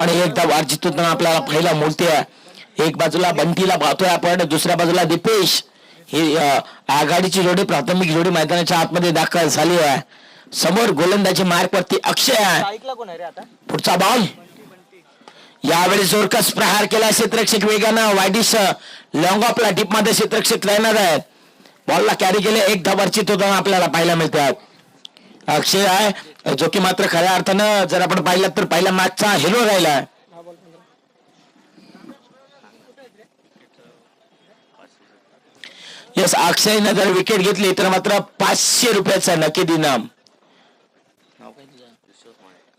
आणि एकदा वार जितून आपल्याला पहिला मूर्ती आहे. एक बाजूला बंटीला पाहतोय आपण दुसऱ्या बाजूला दीपेश. ही आघाडीची जोडी प्राथमिक जोडी मैदानाच्या आतमध्ये दाखल झाली आहे. समोर गोलंदाजी मार्क वरती अक्षय आहे. पुढचा बॉल यावेळी जोरकस प्रहार केला क्षेत्रक्षक वेगानं. वायडिश लॉंग ऑफला टीपमध्ये क्षेत्रक्षक राहणार आहेत. बॉलला कॅरी केले एक धावाची होताना आपल्याला पाहायला मिळतात अक्षय आहे. जो की मात्र खऱ्या अर्थानं जर आपण पाहिलं तर पहिल्या मॅचचा हिरो राहिला. यस अक्षयनं जर विकेट घेतली तर मात्र पाचशे रुपयाचा नक्की इनाम.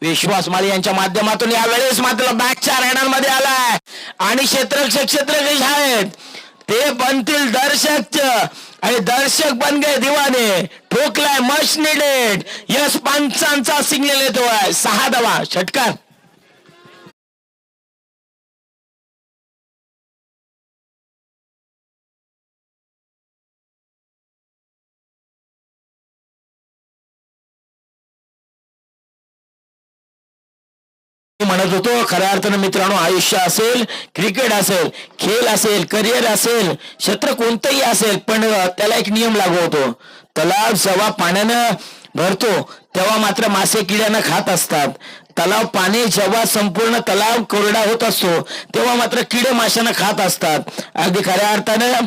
विश्वास माळी यांच्या माध्यमातून यावेळेस मात्र बॅकच्या रेणांमध्ये आलाय. आणि क्षेत्रक्षक क्षेत्ररक्षक आहेत. ते बनतील दर्शक. आणि दर्शक बन गए दिवाने. ठोकलाय मच निडेड यश पंचांचा सिग्नल येतोय. सहा दवा षटकार. म्हणत होतो खऱ्या अर्थानं मित्रांनो आयुष्य असेल क्रिकेट असेल खेळ असेल करिअर असेल क्षेत्र कोणतंही असेल पण त्याला एक नियम लागू होतो. तलाव जेव्हा पाण्यानं भरतो तेव्हा मात्र मासे किड्यानं खात असतात. तलाव पाणी जेव्हा संपूर्ण तलाव कोरडा होत असतो तेव्हा मात्र किडे माशांना खात असतात. अगदी खऱ्या अर्थानं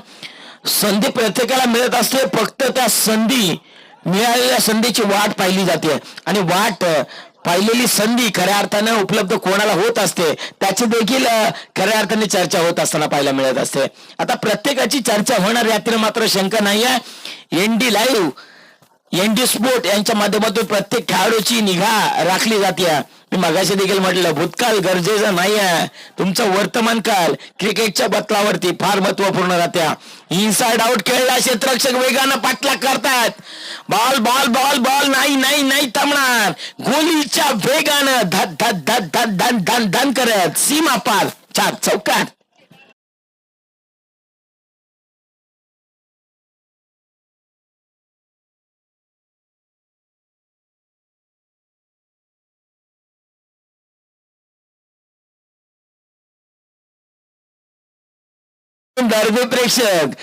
संधी प्रत्येकाला मिळत असते फक्त त्या संधी मिळालेल्या संधीची वाट पाहिली जाते. आणि वाट पाहिलेली संधी खऱ्या अर्थानं उपलब्ध कोणाला होत असते त्याची देखील खऱ्या अर्थाने चर्चा होत असताना पाहायला मिळत असते. आता प्रत्येकाची चर्चा होणार यातील मात्र शंका नाही आहे N D live ND sport यांच्या माध्यमातून प्रत्येक खेळाडूची निगा राखली जाते. मी मगाशी देखील म्हटलं भूतकाळ गरजेचा नाही आहे. तुमचं वर्तमान काल क्रिकेटच्या बदलावरती फार महत्त्वपूर्ण राहत्या इनसाइड आउट खेळला क्षेत्ररक्षक वेगानं पाठलाग करतात. बॉल बॉल बॉल बॉल नाही नाही नाही थांबणार. गोलीच्या वेगानं धत धड धत धत धन धन धन करत. सीमा पार चार चौकार दर्दी प्रेक्षक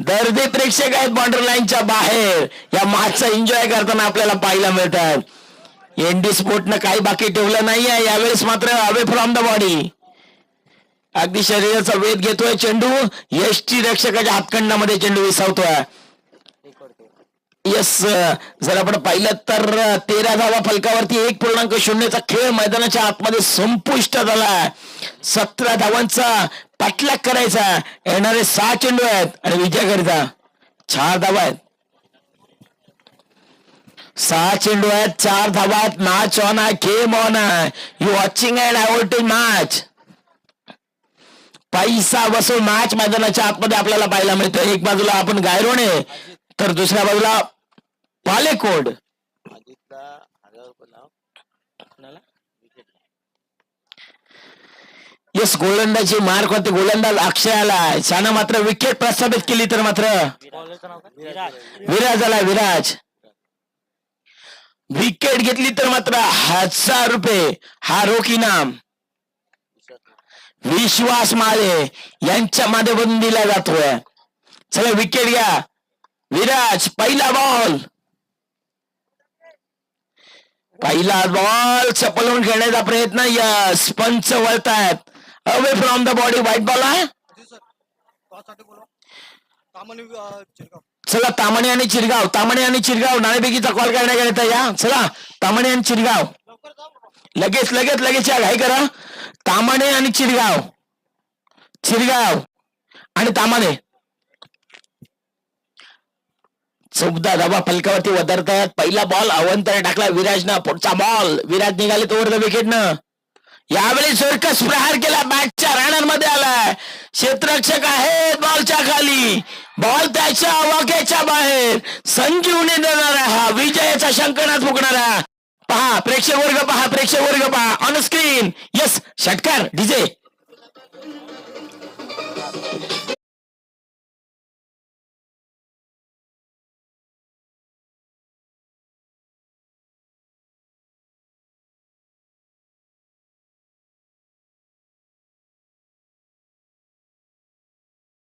दर्दी प्रेक्षक आहेत बॉर्डर लाईनच्या बाहेर. या मॅचचा एन्जॉय करताना आपल्याला पाहायला मिळतात. एनडी स्पोर्टनं काही बाकी ठेवलं नाहीये. यावेळेस मात्र अवे फ्रॉम द बॉडी अगदी शरीराचा वेध घेतोय चेंडू. यष्टी रक्षकाच्या हातखंडामध्ये चेंडू विसावतोय यस जर आपण पाहिलं तर तेरा धावा फलकावरती एक पूर्णांक शून्यचा खेळ मैदानाच्या आतमध्ये संपुष्ट झाला. सतरा धावांचा पाठलाग करायचा. येणारे सहा चेंडू आहेत आणि विजयाकरिता चार धावा आहेत. सहा चेंडू आहेत चार धावा आहेत. मॅच ऑन आहे गेम ऑन आहे. You watching and I match पैसा वसूल मॅच मैदानाच्या आतमध्ये आपल्याला पाहायला मिळतं एक बाजूला आपण गायरोने तर दुसऱ्या बाजूला पालेकोड अजितला हजार रुपये लाव. कोणाला? विकेट येस गोलंदाजी मार्क होते गोलंदाज अक्षय आला शानं मात्र विकेट प्रस्थापित केली तर मात्र. विराज. आला विराज. विकेट घेतली तर मात्र हजार रुपये. हा रोख इनाम विश्वास माळे यांच्या माध्यमातून दिला जातोय. चला विकेट घ्या. विराज पहिला बॉल पहिला बॉल चपलवून खेळण्याचा प्रयत्न यस पंच वळतायत. Away from the body white ball. आहे तामाने चला तामणे आणि चिरगाव तामणे आणि चिरगाव नाणेपैकीचा कॉल करण्यात येत या. चला तामणे आणि चिरगाव. लगेच लगेच लगेच या घाई करा. तामणे आणि चिरगाव. चिरगाव आणि तामाणे. चौदा धाबा फलकावरती वदरतायत पहिला बॉल अवंतर टाकला विराजनं. पुढचा बॉल विराज निघाले तोवर विकेटनं यावेळी सर्कस प्रहार केला. बॅटच्या रॅनर आलाय. क्षेत्ररक्षक आहे बॉलच्या खाली. बॉल त्याच्या वाक्याच्या बाहेर. संजीवनी देणारा हा. विजयाचा शंकनात फुकणारा. पहा प्रेक्षक वर्ग पहा प्रेक्षक वर्ग पहा. ऑन स्क्रीन येस षटकार डीजे